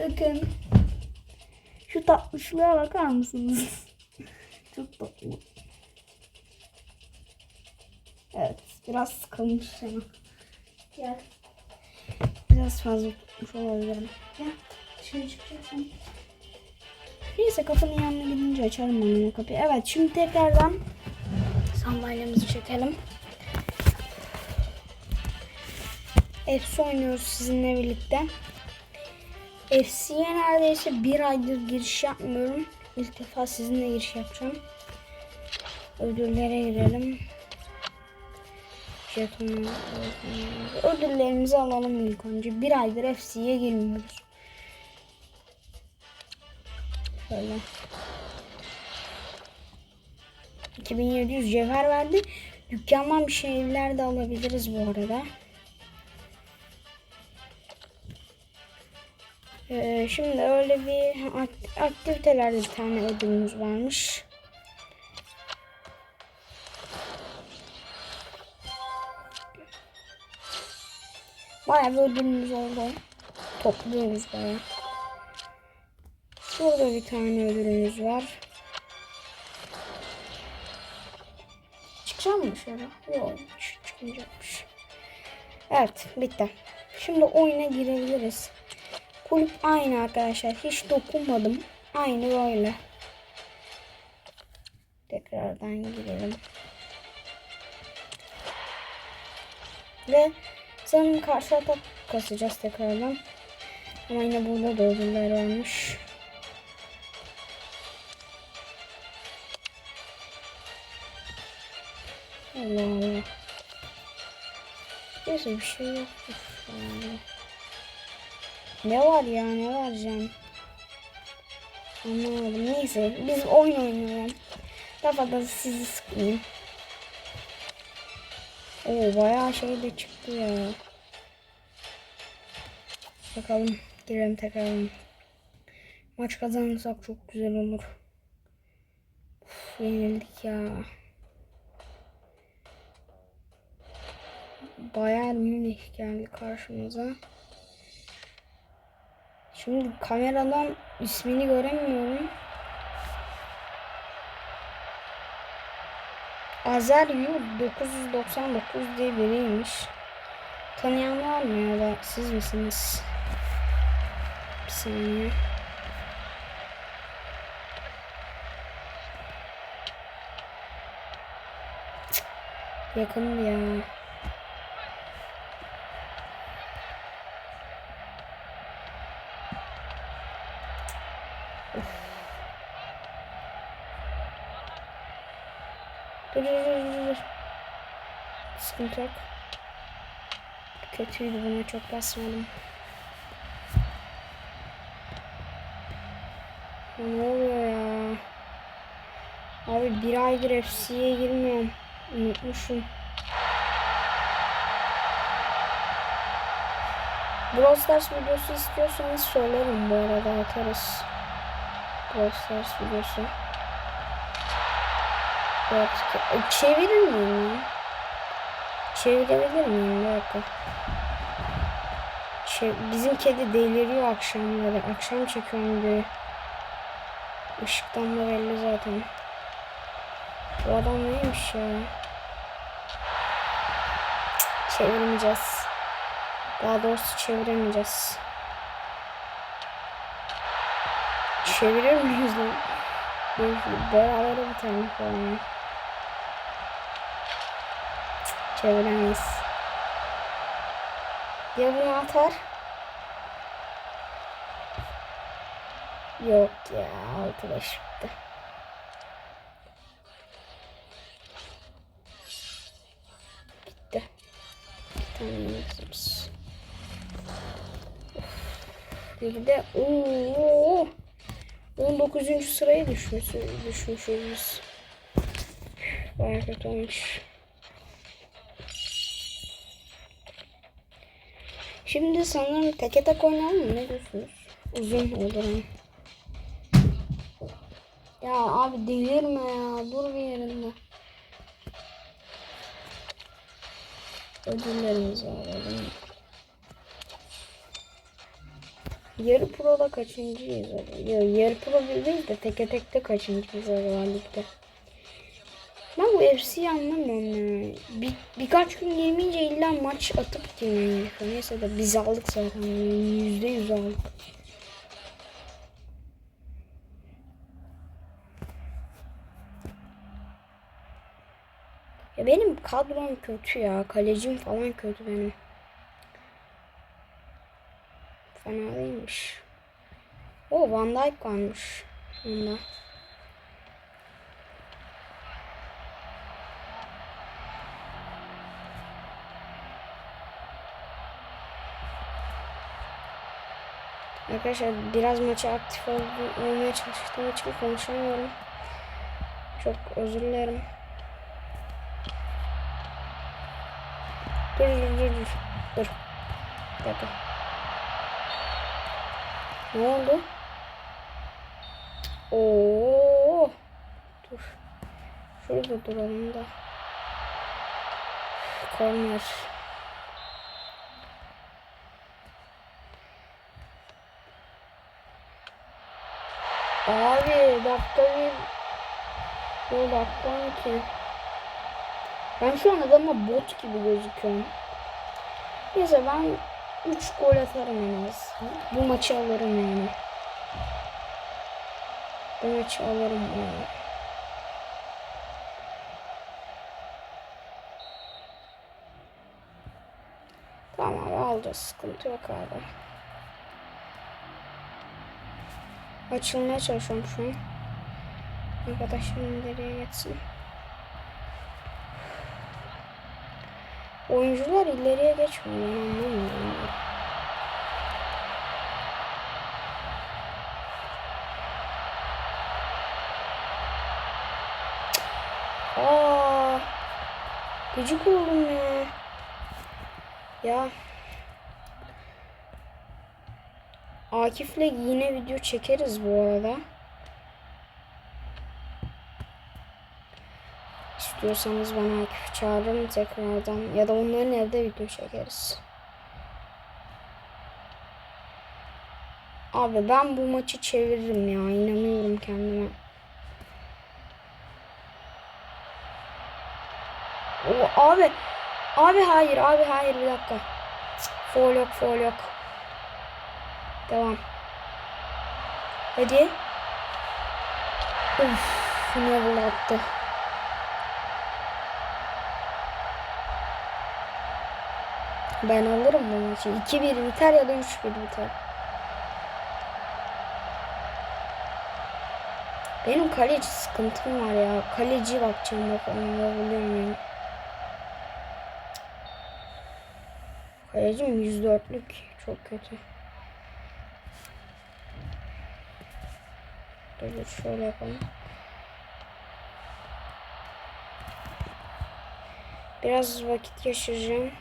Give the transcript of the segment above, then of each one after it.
Bakın. Şu tatlışlığa bakar mısınız? Çok tatlı. Evet. Biraz sıkılmış sana. Gel. Biraz fazla tutmuş olabilirim. Gel. Dışarı çıkacaksın. Neyse kapının yanına gidince açarım ben kapıyı. Evet şimdi tekrardan sandalyemizi çekelim. FC oynuyoruz sizinle birlikte. FC'ye neredeyse bir aydır giriş yapmıyorum. İlk defa sizinle giriş yapacağım. Ödüllere girelim. Jetonlar. Ödüllerimizi alalım ilk önce. Bir aydır FC'ye girmiyoruz. Şöyle. 2700 cevher verdi. Dükkandan bir şeyler de alabiliriz bu arada. Ee, şimdi öyle bir akt- aktivitelerde bir tane ödülümüz varmış. Bayağı bir ödülümüz oldu. Topluyoruz bayağı. Şurada bir tane ödülümüz var. Çıkacağım mı dışarı? Yok çık- çıkmayacakmış. Evet bitti. Şimdi oyuna girebiliriz. Kulüp aynı arkadaşlar. Hiç dokunmadım. Aynı böyle. Tekrardan girelim. Ve sanırım karşı atak kasacağız tekrardan. Ama yine burada da ödüller varmış. Allah Allah. Neyse bir şey yok. Ne var ya ne vereceğim? Anlamadım. Neyse biz oyun oynayalım. Daha fazla sizi sıkmayayım. Oo bayağı şey de çıktı ya. Bakalım girelim tekrar. Maç kazanırsak çok güzel olur. Uf, yenildik ya. Bayern Münih geldi karşımıza. Şimdi kameradan ismini göremiyorum. Azer Yu 999 diye biriymiş. Tanıyan var mı ya da siz misiniz? Bir saniye. Yakın ya. Dur dur dur dur, dur. Sıkıntı yok. Kötüydü buna çok basmadım. Ne oluyor ya? Abi bir aydır FC'ye girmiyorum. Unutmuşum. Brawl Stars videosu istiyorsanız söylerim bu arada atarız. Brawl videosu. Evet. Çevirir miyim? Çevirebilir miyim? Bir. Şey, bizim kedi deliriyor akşamları. Akşam çekiyorum diyor. Işıktan da belli zaten. Bu adam neymiş ya? Çevirmeyeceğiz. Daha doğrusu çeviremeyeceğiz. Çevirir miyiz lan? Beraber bir tane falan. Çeviremeyiz. Ya bunu atar? Yok ya 6 5 bitti. Bitti. Bir tane yıldızımız. Bir de ooo 19. sıraya düşmüş, düşmüşüz biz. Bayağı kötü olmuş. Şimdi sanırım teke tek oynayalım mı? Ne diyorsunuz? Uzun olur ama. Ya abi delirme ya. Dur bir yerinde. Ödüllerimizi alalım. Yarı pro'da kaçıncıyız? Ya, yarı pro bir değil de teke tekte kaçıncıyız acaba? Ben bu FC'yi anlamıyorum ya. Bir, birkaç gün girmeyince illa maç atıp gerekiyor. Neyse de biz aldık zaten. Yüzde yüz aldık. Ya benim kadrom kötü ya. Kalecim falan kötü benim. Fena değilmiş. O Van Dijk varmış. Bunda. Arkadaşlar biraz maça aktif ol- olmaya çalıştığım için konuşamıyorum. Çok özür dilerim. Dur dur dur dur. Dur. Bir. Ne oldu? Oo. Dur. Şurada duralım da. Korner. Abi dakika bir... Yo dakika 12. Ben şu an adama bot gibi gözüküyorum. Neyse ben 3 gol atarım en az. Bu maçı alırım yani. Bu maçı alırım yani. Tamam alacağız. Sıkıntı yok abi. Açılmaya çalışıyorum şu an. Arkadaşım ileriye geçsin. Oyuncular ileriye geçmiyor. Anlamıyorum. Aa, gıcık oldum ya. Ya. Akif'le yine video çekeriz bu arada. İstiyorsanız ben Akif'i çağırırım tekrardan. Ya da onların evde video çekeriz. Abi ben bu maçı çeviririm ya. inanıyorum kendime. O abi. Abi hayır abi hayır bir dakika. Foul yok foul yok. Devam. Hadi. Uf, ne attı. Ben alırım bu maçı. 2-1 biter ya da 3-1 biter. Benim kaleci sıkıntım var ya. Kaleci bakacağım bakalım yapabiliyor muyum? Kalecim 104'lük. Çok kötü. Dur şöyle yapalım. Biraz vakit geçireceğim.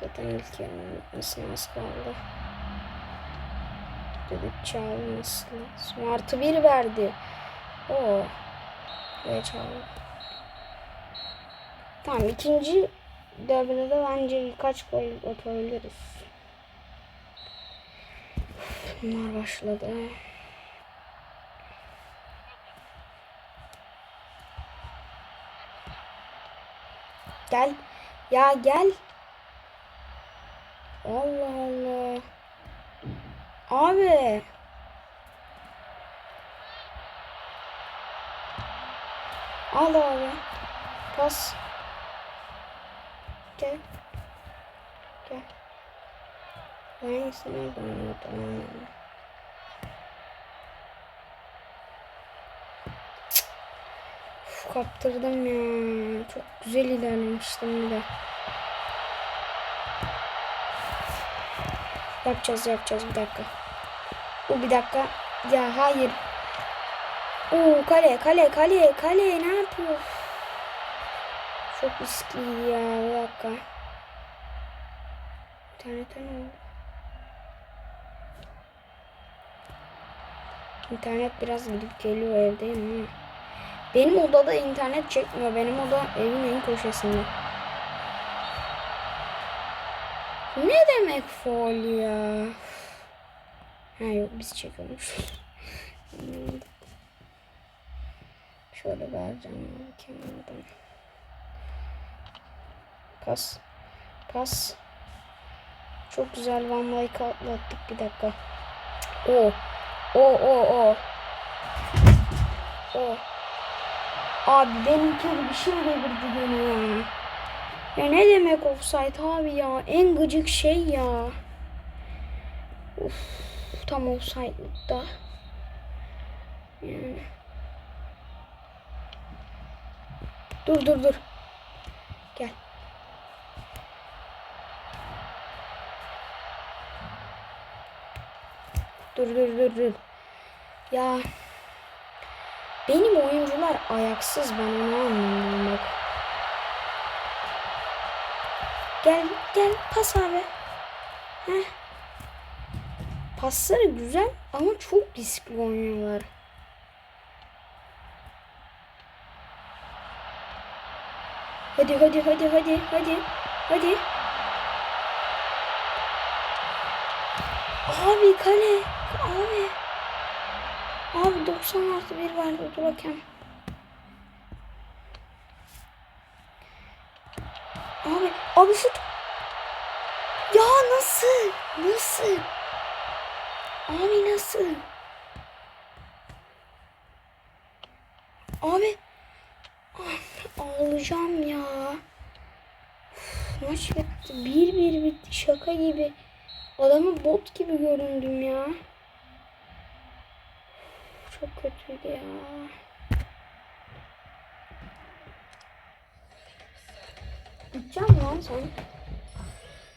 Zaten ilk yarının az kaldı. Düdük çalması lazım. Artı bir verdi. Oo. Ve çaldı. Tamam ikinci devrede de bence birkaç gol atabiliriz. Bunlar başladı. Gel. Ya gel. Allah Allah. Abi. Al abi. Pas. Gel. Gel. Nereden anlamadım. Uf, kaptırdım ya. Çok güzel ilerlemiştim bir de. Yapacağız yapacağız bir dakika. O bir dakika. Ya hayır. Oo kale kale kale kale ne yapıyor? Çok riskliydi ya bir dakika. İnternete ne oldu? İnternet biraz gidip geliyor evdeyim ama. Benim odada internet çekmiyor. Benim oda evin en köşesinde. Ne demek foul ya? Ha yok biz çekiyormuş. Anlamadım. Şöyle vereceğim kenardan. Pas. Pas. Çok güzel Van Dijk'ı atlattık bir dakika. O. O o o. O. Abi benimki bir şey devirdi beni ya. Ya ne demek offside abi ya? En gıcık şey ya. Uf, tam offside'lıkta. Yani. Dur dur dur. Gel. Dur dur dur dur. Ya benim oyuncular ayaksız ben onu anlamıyorum bak. Gel gel pas abi. Heh. Pasları güzel ama çok riskli oynuyorlar. Hadi hadi hadi hadi hadi hadi. Abi kale. Abi. Abi 90 artı 1 verdi dur Abi şut. Ya nasıl? Nasıl? Abi nasıl? Abi ah, ağlayacağım ya. Maç bitti. Bir bir bitti. Şaka gibi. Adamı bot gibi göründüm ya. Çok kötüydü ya. Gideceğim lan sen.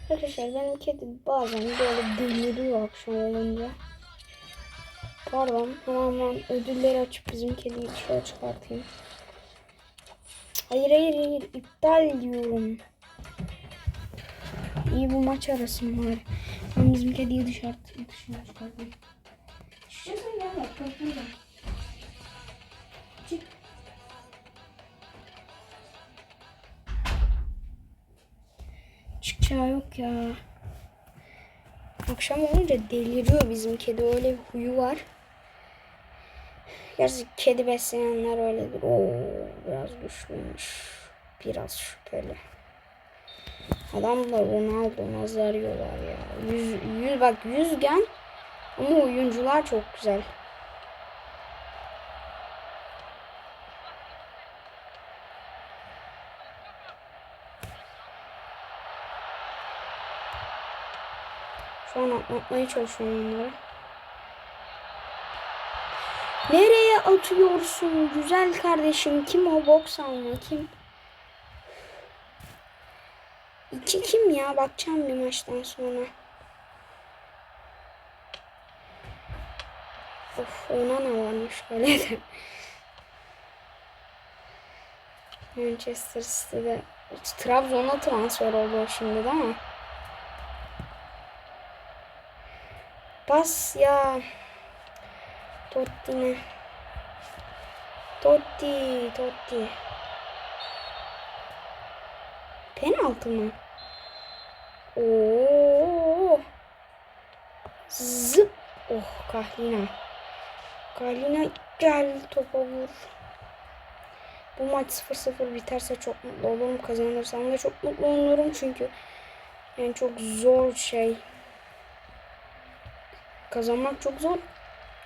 Arkadaşlar benim kedi bazen böyle deliriyor akşam olunca. Pardon ben ödülleri açıp bizim kediyi dışarı çıkartayım. Hayır hayır hayır iptal diyorum. İyi bu maç arasın var. Ben bizim kediyi dışarı, dışarı çıkartayım. Gel bak. Çıkacağı yok ya. Akşam olunca deliriyor bizim kedi. Öyle bir huyu var. Gerçi kedi besleyenler öyledir. Oo, biraz güçlüymüş. Biraz şüpheli. Adamlar Ronaldo Nazario'lar ya. Yüz, yüz, bak yüzgen ama oyuncular çok güzel. An atlatmaya çalışıyorum onları. Nereye atıyorsun güzel kardeşim? Kim o boks alma kim? İki kim ya? Bakacağım bir maçtan sonra. Of ona ne varmış öyle de. Manchester City'de Trabzon'a transfer oldu şimdi değil mi? Pas ya. Totti ne? Totti, Totti. Penaltı mı? Oo. Zıp. Oh Kahlina. Kahlina gel topa vur. Bu maç 0-0 biterse çok mutlu olurum. Kazanırsam da çok mutlu olurum çünkü yani çok zor şey. Kazanmak çok zor.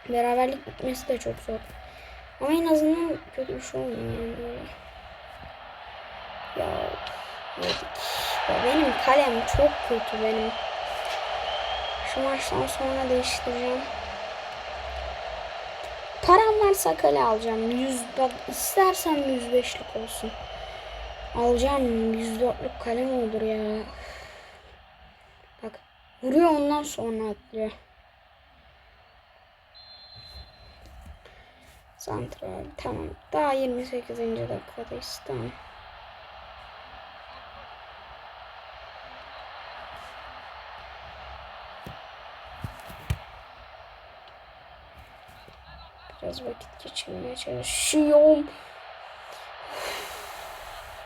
Beraberlik bitmesi de çok zor. Ama en azından kötü bir şey olmuyor. Ya yedik. Ya benim kalem çok kötü benim. Şu maçtan sonra değiştireceğim. Param varsa kale alacağım. 100 bak istersen 105'lik olsun. Alacağım 104'lük kalem olur ya. Bak vuruyor ondan sonra atlıyor. Santral tamam. Daha 28. dakikadayız tamam. Biraz vakit geçirmeye çalışıyorum.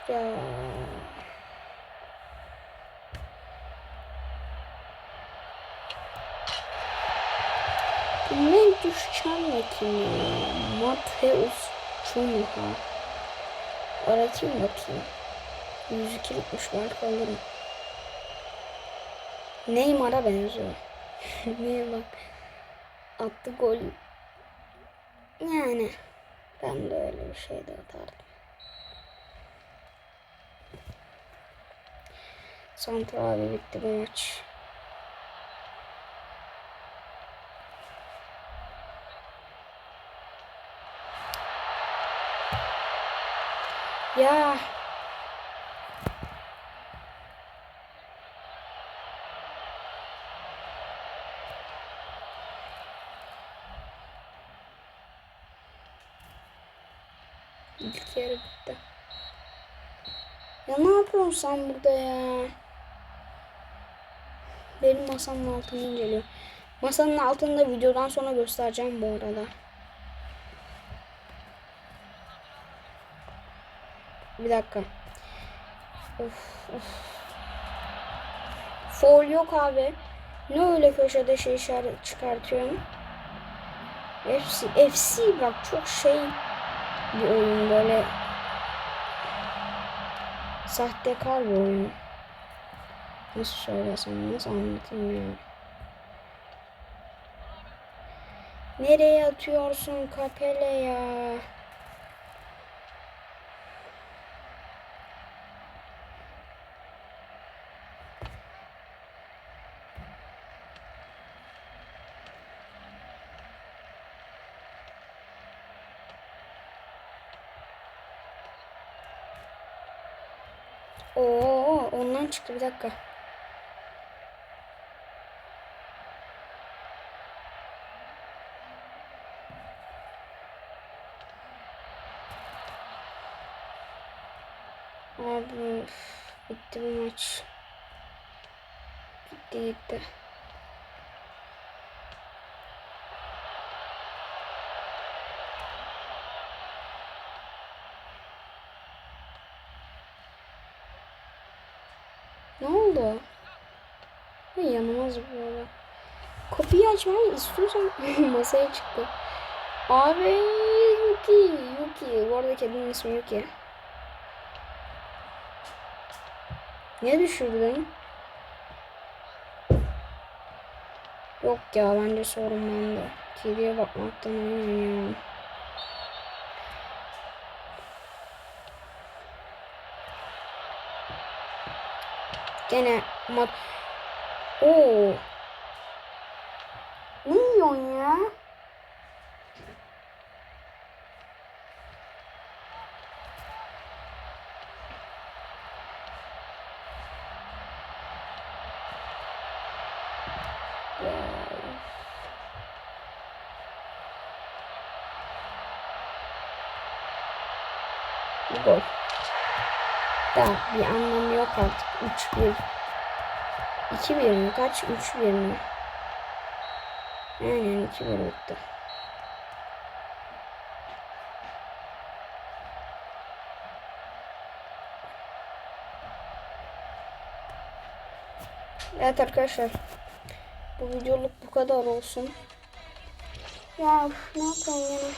Ya. Juventus Çanlaki Mateus Çumha. Aratayım bakayım. 102'likmiş belki alırım. Neymar'a benziyor. Neymar attı gol. Yani ben de öyle bir şey de atardım. Santra abi bitti bu maç. Ya İlk yarı bitti. Ya ne yapıyorsun sen burada ya? Benim masamın altını inceliyor. Masanın altında videodan sonra göstereceğim bu arada. Bir dakika. Of, of. Foul yok abi. Ne öyle köşede şey işaret çıkartıyorum. FC, FC bak çok şey bir oyun böyle sahtekar bir oyun. Nasıl söylesem, nasıl anlatayım ya. Nereye atıyorsun kapele ya? Oo, ondan çıktı bir dakika. Abi bitti bu maç. Gitti gitti. Ne oldu? Ne yanamaz bu arada. Açmayı istiyorsan masaya çıktı. Abi Yuki, Yuki. Bu arada kedinin ismi Yuki. Ne düşürdün? Yok ya bence sorun bende. Kediye bakmaktan oynuyorum. Gene mat... Oo. Ne yiyorsun ya? Ya. Gol. Da bir anlamı yok artık. 3-1. 2-1 mi? Kaç? 3-1 mi? Aynen 2-1 bitti. Evet arkadaşlar. Bu videoluk bu kadar olsun. Ya üf, ne yapayım yine?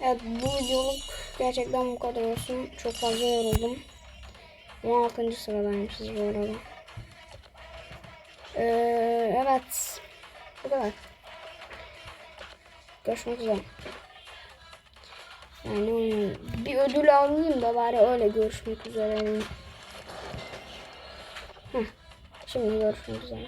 Evet bu videoluk gerçekten bu kadar olsun. Çok fazla yoruldum. 16. sıradaymışız bu arada. Ee, evet. Bu kadar. Görüşmek üzere. Yani bir ödül alayım da bari öyle görüşmek üzere. Heh, şimdi görüşmek üzere.